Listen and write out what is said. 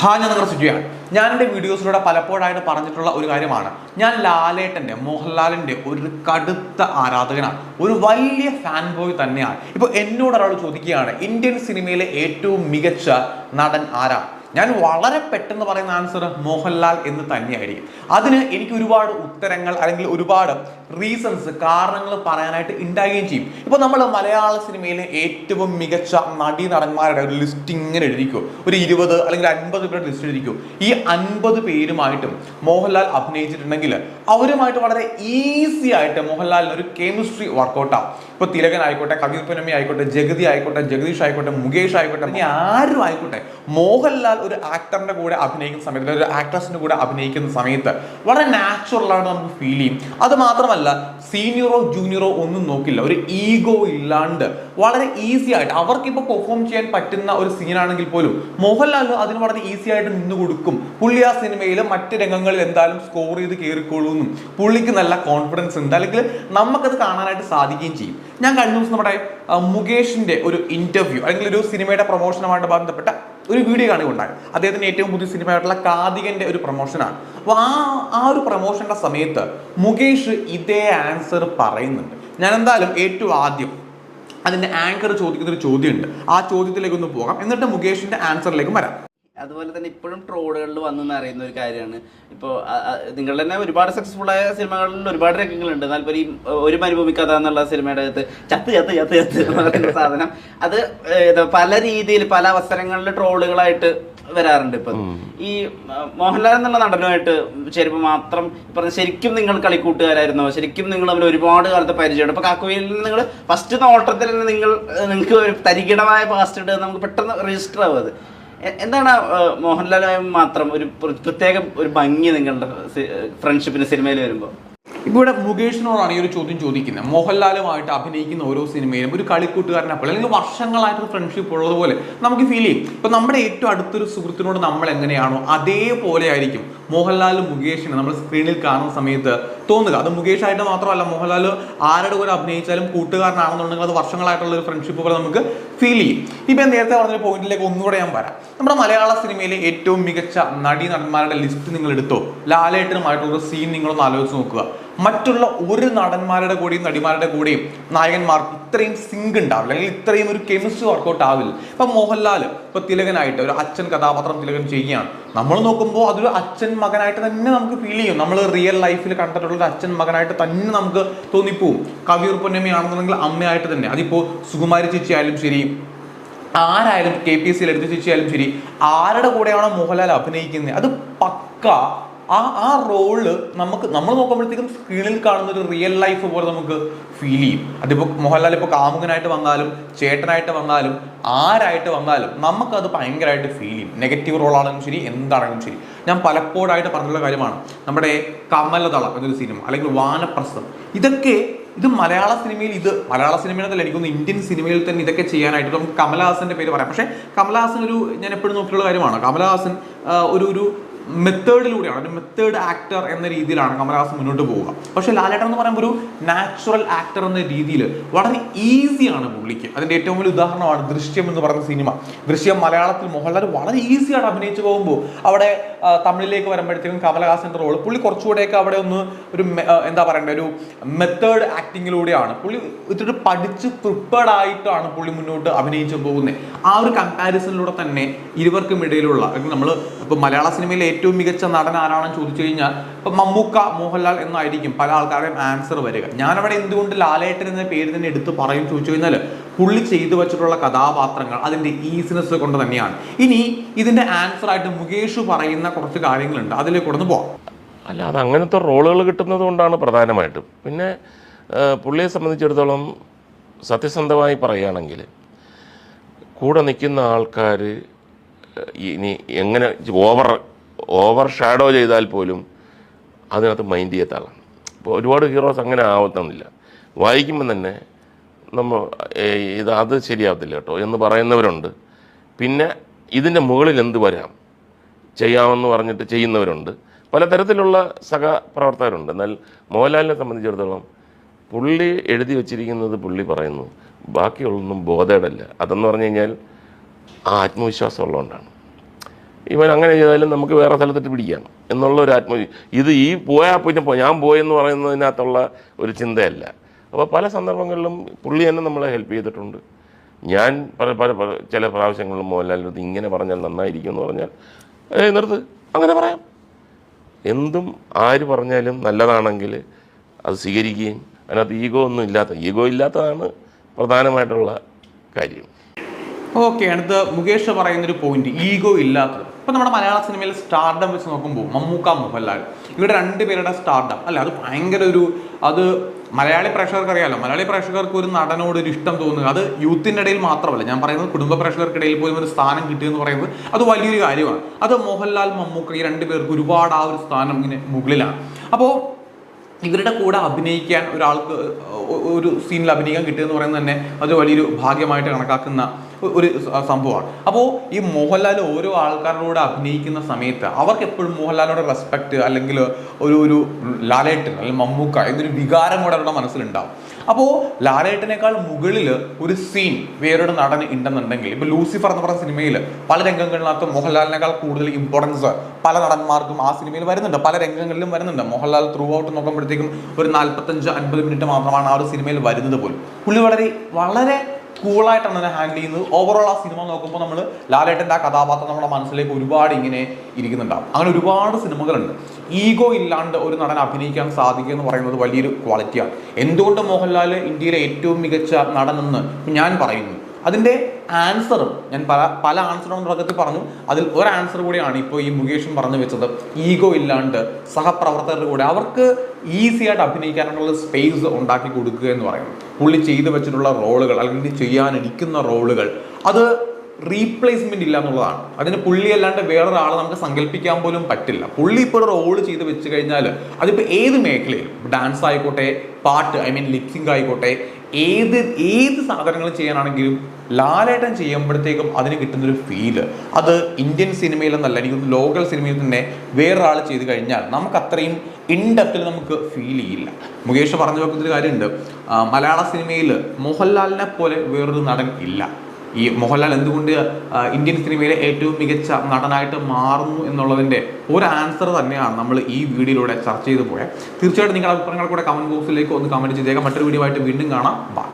ഹാ ഞാൻ നിങ്ങളുടെ സുജിയാണ് ഞാൻ എന്റെ വീഡിയോസിലൂടെ പലപ്പോഴായിട്ട് പറഞ്ഞിട്ടുള്ള ഒരു കാര്യമാണ്. ഞാൻ ലാലേട്ടന്റെ മോഹൻലാലിന്റെ ഒരു കടുത്ത ആരാധകനാണ്. ഒരു വലിയ ഫാൻ ബോയ് തന്നെയാണ്. ഇപ്പോൾ എന്നോട് ഒരാൾ ചോദിക്കുകയാണ് ഇന്ത്യൻ സിനിമയിലെ ഏറ്റവും മികച്ച നടൻ ആരാ? ഞാൻ വളരെ പെട്ടെന്ന് പറയുന്ന ആൻസർ മോഹൻലാൽ എന്ന് തന്നെയായിരിക്കും. അതിന് എനിക്ക് ഒരുപാട് ഉത്തരങ്ങൾ അല്ലെങ്കിൽ ഒരുപാട് റീസൺസ് കാരണങ്ങൾ പറയാനായിട്ട് ഉണ്ടാകുകയും ചെയ്യും. ഇപ്പോൾ നമ്മൾ മലയാള സിനിമയിലെ ഏറ്റവും മികച്ച നടീ നടന്മാരുടെ ഒരു ലിസ്റ്റ് ഇങ്ങനെ എഴുതിക്കോ. ഒരു ഇരുപത് അല്ലെങ്കിൽ അൻപത് പേരുടെ ലിസ്റ്റ് എഴുതിക്കോ. ഈ അൻപത് പേരുമായിട്ടും മോഹൻലാൽ അഭിനയിച്ചിട്ടുണ്ടെങ്കിൽ അവരുമായിട്ട് വളരെ ഈസി ആയിട്ട് മോഹൻലാലിന് ഒരു കെമിസ്ട്രി വർക്കൗട്ടാണ് ഇപ്പൊ തിലകൻ ആയിക്കോട്ടെ കബീർ പുനമി ആയിക്കോട്ടെ ജഗതി ആയിക്കോട്ടെ ജഗദീഷ് ആയിക്കോട്ടെ മുകേഷ് ആയിക്കോട്ടെ ഇനി ആരും ആയിക്കോട്ടെ. മോഹൻലാൽ ഒരു ആക്ടറിന്റെ കൂടെ അഭിനയിക്കുന്ന സമയത്ത് ഒരു ആക്ട്രസിന്റെ കൂടെ അഭിനയിക്കുന്ന സമയത്ത് വളരെ നാച്ചുറലാണ് നമുക്ക് ഫീൽ ചെയ്യും. അത് മാത്രമല്ല സീനിയറോ ജൂനിയറോ ഒന്നും നോക്കില്ല. ഒരു ഈഗോ ഇല്ലാണ്ട്. വളരെ ഈസി ആയിട്ട്. അവർക്കിപ്പോൾ പെർഫോം ചെയ്യാൻ പറ്റുന്ന ഒരു സീനാണെങ്കിൽ പോലും മോഹൻലാൽ അതിന് വളരെ ഈസി ആയിട്ട് നിന്ന് കൊടുക്കും. പുള്ളി ആ സിനിമയിൽ മറ്റ് രംഗങ്ങളിൽ എന്തായാലും സ്കോർ ചെയ്ത് കയറിക്കോളൂ എന്നും. പുള്ളിക്ക് നല്ല കോൺഫിഡൻസ് ഉണ്ട്. അല്ലെങ്കിൽ നമുക്കത് കാണാനായിട്ട് സാധിക്കുകയും ചെയ്യും. ഞാൻ കഴിഞ്ഞ ദിവസം നമ്മുടെ മുകേഷിന്റെ ഒരു ഇന്റർവ്യൂ അല്ലെങ്കിൽ ഒരു സിനിമയുടെ പ്രൊമോഷനുമായിട്ട് ബന്ധപ്പെട്ട ഒരു വീഡിയോ കാണുകയുണ്ടായി അദ്ദേഹത്തിന്റെ ഏറ്റവും പുതിയ സിനിമയായിട്ടുള്ള കാതികന്റെ ഒരു പ്രൊമോഷനാണ് അപ്പോൾ ആ ആ ഒരു പ്രൊമോഷന്റെ സമയത്ത് മുകേഷ് ഇതേ ആൻസർ പറയുന്നുണ്ട്. ഞാൻ എന്തായാലും ഏറ്റവും ആദ്യം അതിന്റെ ആങ്കർ ചോദിക്കുന്ന ഒരു ചോദ്യമുണ്ട്. ആ ചോദ്യത്തിലേക്ക് ഒന്ന് പോകാം. എന്നിട്ട് മുകേഷിന്റെ ആൻസറിലേക്ക് വരാം. അതുപോലെ തന്നെ ഇപ്പോഴും ട്രോളുകളിൽ വന്നെന്ന് അറിയുന്ന ഒരു കാര്യമാണ്. ഇപ്പോൾ നിങ്ങൾ തന്നെ ഒരുപാട് സക്സസ്ഫുൾ ആയ സിനിമകളിൽ ഒരുപാട് രംഗങ്ങളുണ്ട്. എന്നാൽ പോലും ഈ ഒരു മരുഭൂമി കഥ എന്നുള്ള സിനിമയുടെ അകത്ത് ചത്ത് ചത്ത് ചത്ത് ചത്ത് എന്ന് പറയുന്ന സാധനം അത് പല രീതിയിൽ പല അവസരങ്ങളിൽ ട്രോളുകളായിട്ട് വരാറുണ്ട് ഇപ്പൊ. ഈ മോഹൻലാൽ എന്നുള്ള നടനുമായിട്ട് ചേരുമ്പോൾ മാത്രം പറഞ്ഞ ശരിക്കും നിങ്ങൾ കളിക്കൂട്ടുകാരായിരുന്നോ? ശരിക്കും നിങ്ങൾ അവർ ഒരുപാട് കാലത്തെ പരിചയമുണ്ട്. ഇപ്പൊ കാക്കുവയിൽ നിങ്ങൾ ഫസ്റ്റ് നോട്ടത്തിൽ തന്നെ നിങ്ങൾ നിങ്ങൾക്ക് ഒരു തരികിടമായ പാസ്റ്റ് ഇട്ട് നമുക്ക് പെട്ടെന്ന് രജിസ്റ്റർ ആവും അത്. എ- എന്താണ് മോഹൻലാലുമായി മാത്രം ഒരു പ്രത്യേകം ഒരു ഭംഗി നിങ്ങളുടെ ഫ്രണ്ട്ഷിപ്പിന് സിനിമയിൽ വരുമ്പോൾ ഇവിടെ മുകേഷിനോടാണ് ഈ ഒരു ചോദ്യം ചോദിക്കുന്നത്. മോഹൻലാലുമായിട്ട് അഭിനയിക്കുന്ന ഓരോ സിനിമയിലും ഒരു കളിക്കൂട്ടുകാരനെ പോലെ അല്ലെങ്കിൽ വർഷങ്ങളായിട്ട് ഫ്രണ്ട്ഷിപ്പ് ഉള്ളതുപോലെ നമുക്ക് ഫീൽ ചെയ്യും. ഇപ്പൊ നമ്മുടെ ഏറ്റവും അടുത്തൊരു സുഹൃത്തിനോട് നമ്മൾ എങ്ങനെയാണോ അതേപോലെ ആയിരിക്കും. മോഹൻലാലും മുകേഷിനെ നമ്മൾ സ്ക്രീനിൽ കാണുന്ന സമയത്ത് തോന്നുക. അത് മുകേഷ് ആയിട്ട് മാത്രമല്ല മോഹൻലാൽ ആരുടെ കൂടെ അഭിനയിച്ചാലും കൂട്ടുകാരനാണെന്നുണ്ടെങ്കിൽ അത് വർഷങ്ങളായിട്ടുള്ള ഒരു ഫ്രണ്ട്ഷിപ്പ് പോലെ നമുക്ക് ഫീൽ ചെയ്യും. ഇപ്പം നേരത്തെ പറഞ്ഞ പോയിന്റിലേക്ക് ഒന്നുകൂടെ ഞാൻ വരാം. നമ്മുടെ മലയാള സിനിമയിലെ ഏറ്റവും മികച്ച നടീ നടന്മാരുടെ ലിസ്റ്റ് നിങ്ങൾ എടുത്തോ? ലാലേട്ടനുമായിട്ടുള്ള സീൻ നിങ്ങളൊന്ന് ആലോചിച്ച് നോക്കുക. മറ്റുള്ള ഒരു നടന്മാരുടെ കൂടെയും നടിമാരുടെ കൂടെയും നായകന്മാർക്ക് ഇത്രയും സിങ്ക് ഉണ്ടാവില്ല. അല്ലെങ്കിൽ ഇത്രയും ഒരു കെമിസ്ട്രി വർക്കൗട്ട് ആവില്ല. ഇപ്പൊ മോഹൻലാൽ ഇപ്പൊ തിലകനായിട്ട് ഒരു അച്ഛൻ കഥാപാത്രം തിലകൻ ചെയ്യുകയാണ്. നമ്മൾ നോക്കുമ്പോൾ അതൊരു അച്ഛൻ മകനായിട്ട് തന്നെ നമുക്ക് ഫീൽ ചെയ്യും. നമ്മൾ റിയൽ ലൈഫിൽ കണ്ടിട്ടുള്ള ഒരു അച്ഛൻ മകനായിട്ട് തന്നെ നമുക്ക് തോന്നിപ്പോവും. കവിയൂർ പൊന്നമ്മയാണെന്നുണ്ടെങ്കിൽ അമ്മയായിട്ട് തന്നെ. അതിപ്പോ സുകുമാരി ചേച്ചി ആയാലും ശരി ആരായാലും കെ പി എസ് സിയിൽ എടുത്ത് ചേച്ചിയായാലും ശരി ആരുടെ കൂടെയാണോ മോഹൻലാൽ അഭിനയിക്കുന്നത് അത് പക്ക ആ ആ റോൾ നമുക്ക് നമ്മൾ നോക്കുമ്പോഴത്തേക്കും സ്ക്രീനിൽ കാണുന്ന ഒരു റിയൽ ലൈഫ് പോലെ നമുക്ക് ഫീൽ ചെയ്യും. അതിപ്പോൾ മോഹൻലാൽ ഇപ്പോൾ കാമുകനായിട്ട് വന്നാലും ചേട്ടനായിട്ട് വന്നാലും ആരായിട്ട് വന്നാലും നമുക്കത് ഭയങ്കരമായിട്ട് ഫീൽ ചെയ്യും. നെഗറ്റീവ് റോളാണെങ്കിലും ശരി എന്താണെങ്കിലും ശരി. ഞാൻ പലപ്പോഴായിട്ട് പറഞ്ഞിട്ടുള്ള കാര്യമാണ്. നമ്മുടെ കമലതളം എന്നൊരു സിനിമ അല്ലെങ്കിൽ വാനപ്രസ്ഥം. ഇതൊക്കെ ഇത് മലയാള സിനിമയിൽ ഇത് മലയാള സിനിമയിൽ എന്നല്ല എനിക്കൊന്ന് ഇന്ത്യൻ സിനിമയിൽ തന്നെ ഇതൊക്കെ ചെയ്യാനായിട്ട് നമുക്ക് കമലഹാസന്റെ പേര് പറയാം. പക്ഷേ കമലഹാസൻ ഒരു ഞാൻ എപ്പോഴും നോക്കിയുള്ള കാര്യമാണ്. കമലഹാസൻ ഒരു ഒരു മെത്തേഡിലൂടെയാണ് ഒരു മെത്തേഡ് ആക്ടർ എന്ന രീതിയിലാണ് കമലഹാസൻ മുന്നോട്ട് പോവുക. പക്ഷേ ലാലേട്ടൻ എന്ന് പറയുമ്പോൾ ഒരു നാച്ചുറൽ ആക്ടർ എന്ന രീതിയിൽ വളരെ ഈസിയാണ് പുള്ളിക്ക്. അതിന്റെ ഏറ്റവും വലിയ ഉദാഹരണമാണ് ദൃശ്യം എന്ന് പറയുന്ന സിനിമ. ദൃശ്യം മലയാളത്തിൽ മോഹൻലാൽ വളരെ ഈസിയാണ് അഭിനയിച്ചു പോകുമ്പോൾ അവിടെ തമിഴിലേക്ക് വരുമ്പോഴത്തേക്കും കമലഹാസന്റെ റോൾ പുള്ളി കുറച്ചുകൂടെയൊക്കെ അവിടെ ഒന്ന് ഒരു എന്താ പറയണ്ടേ ഒരു മെത്തേഡ് ആക്ടിങ്ങിലൂടെയാണ് പുള്ളി ഇത്തിരി പഠിച്ച് പ്രിപ്പേർഡ് ആയിട്ടാണ് പുള്ളി മുന്നോട്ട് അഭിനയിച്ചു പോകുന്നത്. ആ ഒരു കമ്പാരിസണിലൂടെ തന്നെ ഇരുവർക്കും ഇടയിലുള്ള നമ്മൾ ഇപ്പോൾ മലയാള സിനിമയിലെ ഏറ്റവും മികച്ച നടൻ ആരാണെന്ന് ചോദിച്ചു കഴിഞ്ഞാൽ ഇപ്പം മമ്മൂക്ക മോഹൻലാൽ എന്നായിരിക്കും പല ആൾക്കാരുടെയും ആൻസർ വരിക. ഞാനവിടെ എന്തുകൊണ്ട് ലാലേട്ടൻ എന്ന പേര് തന്നെ എടുത്ത് പറയും ചോദിച്ചു കഴിഞ്ഞാൽ പുള്ളി ചെയ്തു വെച്ചിട്ടുള്ള കഥാപാത്രങ്ങൾ അതിന്റെ ഈസിനെസ് കൊണ്ട് തന്നെയാണ്. ഇനി ഇതിന്റെ ആൻസർ ആയിട്ട് മുകേഷ് പറയുന്ന കുറച്ച് കാര്യങ്ങളുണ്ട്. അതിലേക്ക് കൊടുന്ന് പോവാം. അല്ല അത് അങ്ങനത്തെ റോളുകൾ കിട്ടുന്നത് കൊണ്ടാണ് പ്രധാനമായിട്ടും. പിന്നെ പുള്ളിയെ സംബന്ധിച്ചിടത്തോളം സത്യസന്ധമായി പറയുകയാണെങ്കിൽ കൂടെ നിൽക്കുന്ന ആൾക്കാർ ഇനി എങ്ങനെ ഓവർ ഓവർ ഷാഡോ ചെയ്താൽ പോലും അതിനകത്ത് മൈൻഡ് ചെയ്യാത്ത ആളാണ് അപ്പോൾ ഒരുപാട് ഹീറോസ് അങ്ങനെ ആവത്തുന്നില്ല വായിക്കുമ്പോൾ തന്നെ നമ്മൾ ഇത് അത് ശരിയാവത്തില്ല കേട്ടോ എന്ന് പറയുന്നവരുണ്ട്. പിന്നെ ഇതിന്റെ മുകളിൽ എന്ത് വരാം? ചെയ്യാമെന്ന് പറഞ്ഞിട്ട് ചെയ്യുന്നവരുണ്ട്. പലതരത്തിലുള്ള സഹപ്രവർത്തകരുണ്ട്. എന്നാൽ മോഹൻലാലിനെ സംബന്ധിച്ചിടത്തോളം പുള്ളി എഴുതി വച്ചിരിക്കുന്നത് പുള്ളി പറയുന്നു. ബാക്കിയുള്ളൊന്നും ബോധേടല്ല. അതെന്ന് പറഞ്ഞു കഴിഞ്ഞാൽ ആ ആത്മവിശ്വാസം ഉള്ളതുകൊണ്ടാണ് ഇവൻ അങ്ങനെ ചെയ്താലും നമുക്ക് വേറെ സ്ഥലത്തിട്ട് പിടിക്കാം എന്നുള്ള ഒരു ആത്മ ഇത് ഈ പോയാൽ പിന്നെ പോ- ഞാൻ പോയെന്ന് പറയുന്നതിനകത്തുള്ള ഒരു ചിന്തയല്ല. അപ്പോൾ പല സന്ദർഭങ്ങളിലും പുള്ളി തന്നെ നമ്മളെ ഹെൽപ്പ് ചെയ്തിട്ടുണ്ട്. ഞാൻ പല പല ചില പ്രാവശ്യങ്ങളിലും മോഹൻലാലിന്റെ അടുത്ത് ഇങ്ങനെ പറഞ്ഞാൽ നന്നായിരിക്കും എന്ന് പറഞ്ഞാൽ നിർത്ത് അങ്ങനെ പറയാം. എന്തും ആര് പറഞ്ഞാലും നല്ലതാണെങ്കിൽ അത് സ്വീകരിക്കുകയും അതിനകത്ത് ഈഗോ ഒന്നും ഇല്ലാത്ത ഈഗോ ഇല്ലാത്തതാണ് പ്രധാനമായിട്ടുള്ള കാര്യം. ഓക്കെ അടുത്ത മുകേഷ് പറയുന്നൊരു പോയിന്റ് ഈഗോ ഇല്ലാത്തത്. ഇപ്പൊ നമ്മുടെ മലയാള സിനിമയിൽ സ്റ്റാർഡം വെച്ച് നോക്കുമ്പോൾ മമ്മൂക്ക മോഹൻലാൽ ഇവരുടെ രണ്ടുപേരുടെ സ്റ്റാർഡം അല്ല അത് ഭയങ്കര ഒരു അത് മലയാളി പ്രേക്ഷകർക്ക് അറിയാമല്ലോ മലയാളി പ്രേക്ഷകർക്ക് ഒരു നടനോട് ഒരു ഇഷ്ടം തോന്നുക അത് യൂത്തിന്റെ ഇടയിൽ മാത്രമല്ല ഞാൻ പറയുന്നത് കുടുംബ പ്രേക്ഷകർക്കിടയിൽ പോലും ഒരു സ്ഥാനം കിട്ടിയെന്ന് പറയുന്നത് അത് വലിയൊരു കാര്യമാണ്. അത് മോഹൻലാൽ മമ്മൂക്ക ഈ രണ്ടുപേർക്ക് ഒരുപാട് ആ ഒരു സ്ഥാനം ഇങ്ങനെ മുകളിലാണ്. അപ്പോൾ ഇവരുടെ കൂടെ അഭിനയിക്കാൻ ഒരാൾക്ക് ഒരു സീനിൽ അഭിനയിക്കാൻ കിട്ടുക പറയുന്നത് തന്നെ അത് വലിയൊരു ഭാഗ്യമായിട്ട് കണക്കാക്കുന്ന ഒരു സംഭവമാണ്. അപ്പോൾ ഈ മോഹൻലാൽ ഓരോ ആൾക്കാരോട് അഭിനയിക്കുന്ന സമയത്ത് അവർക്ക് എപ്പോഴും മോഹൻലാലിനോട് റെസ്പെക്റ്റ് അല്ലെങ്കിൽ ഒരു ഒരു ലാലേട്ടൻ അല്ലെങ്കിൽ മമ്മൂക്ക എന്നൊരു വികാരം കൂടെ അവരുടെ മനസ്സിലുണ്ടാവും. അപ്പോൾ ലാലേട്ടനേക്കാൾ മുകളിൽ ഒരു സീൻ വേറൊരു നടൻ ഉണ്ടെന്നുണ്ടെങ്കിൽ ഇപ്പോൾ ലൂസിഫർ എന്ന് പറഞ്ഞ സിനിമയിൽ പല രംഗങ്ങളിനകത്ത് മോഹൻലാലിനേക്കാൾ കൂടുതൽ ഇമ്പോർട്ടൻസ് പല നടന്മാർക്കും ആ സിനിമയിൽ വരുന്നുണ്ട്. പല രംഗങ്ങളിലും വരുന്നുണ്ട്. മോഹൻലാൽ ത്രൂ ഔട്ട് നോക്കുമ്പോഴത്തേക്കും ഒരു നാൽപ്പത്തഞ്ച് അൻപത് മിനിറ്റ് മാത്രമാണ് ആ ഒരു സിനിമയിൽ വരുന്നത് പോലും. പുള്ളി വളരെ വളരെ കൂളായിട്ടാണ് അതിനെ ഹാൻഡിൽ ചെയ്യുന്നത്. ഓവറോൾ ആ സിനിമ നോക്കുമ്പോൾ നമ്മൾ ലാലേട്ടന്റെ ആ കഥാപാത്രം നമ്മുടെ മനസ്സിലേക്ക് ഒരുപാട് ഇങ്ങനെ ഇരിക്കുന്നുണ്ടാവും. അങ്ങനെ ഒരുപാട് സിനിമകളുണ്ട്. ഈഗോ ഇല്ലാണ്ട് ഒരു നടൻ അഭിനയിക്കാൻ സാധിക്കുക എന്ന് പറയുന്നത് വലിയൊരു ക്വാളിറ്റിയാണ് എന്തുകൊണ്ട് മോഹൻലാൽ ഇന്ത്യയിലെ ഏറ്റവും മികച്ച നടനെന്ന് ഞാൻ പറയുന്നു. അതിന്റെ ആൻസറും ഞാൻ പല പല ആൻസറും തുടക്കത്തിൽ പറഞ്ഞു. അതിൽ ഒരു ആൻസർ കൂടിയാണ് ഇപ്പോൾ ഈ മുകേഷും പറഞ്ഞു വെച്ചത്. ഈഗോ ഇല്ലാണ്ട് സഹപ്രവർത്തകരുടെ കൂടെ അവർക്ക് ഈസി ആയിട്ട് സ്പേസ് ഉണ്ടാക്കി കൊടുക്കുക എന്ന് പറയുന്നത്. പുള്ളി ചെയ്തു വെച്ചിട്ടുള്ള റോളുകൾ അല്ലെങ്കിൽ ചെയ്യാനിരിക്കുന്ന റോളുകൾ അത് റീപ്ലേസ്മെന്റ് ഇല്ല എന്നുള്ളതാണ്. അതിന് പുള്ളി അല്ലാണ്ട് വേറൊരാളെ നമുക്ക് സങ്കല്പിക്കാൻ പോലും പറ്റില്ല. പുള്ളി ഇപ്പോൾ ഒരു റോൾ ചെയ്ത് വെച്ച് കഴിഞ്ഞാൽ അതിപ്പോൾ ഏത് മേഖലയിലും ഡാൻസ് ആയിക്കോട്ടെ പാട്ട് ഐ മീൻ ലിപ്സിംഗ് ആയിക്കോട്ടെ ഏത് ഏത് സാധനങ്ങൾ ചെയ്യാനാണെങ്കിലും ലാലേട്ടൻ ചെയ്യുമ്പോഴത്തേക്കും അതിന് കിട്ടുന്നൊരു ഫീൽ അത് ഇന്ത്യൻ സിനിമയിലെന്നല്ല എനിക്ക് ലോക്കൽ സിനിമയിൽ തന്നെ വേറൊരാൾ ചെയ്ത് കഴിഞ്ഞാൽ നമുക്ക് അത്രയും ഇൻഡെപ്തിൽ നമുക്ക് ഫീൽ ചെയ്യില്ല. മുകേഷ് പറഞ്ഞു വെക്കുന്നൊരു കാര്യമുണ്ട്. മലയാള സിനിമയിൽ മോഹൻലാലിനെ പോലെ വേറൊരു നടൻ ഇല്ല. ഈ മോഹൻലാൽ എന്തുകൊണ്ട് ഇന്ത്യൻ സിനിമയിലെ ഏറ്റവും മികച്ച നടനായിട്ട് മാറുന്നു എന്നുള്ളതിന്റെ ഒരു ആൻസർ തന്നെയാണ് നമ്മൾ ഈ വീഡിയോയിലൂടെ ചർച്ച ചെയ്തു പോയത് തീർച്ചയായിട്ടും നിങ്ങളുടെ അഭിപ്രായങ്ങൾ കൂടെ കമന്റ് ബോക്സിലേക്ക് ഒന്ന് കമന്റ് ചെയ്തേക്കാം. മറ്റൊരു വീഡിയോ ആയിട്ട് വീണ്ടും കാണാം. ബൈ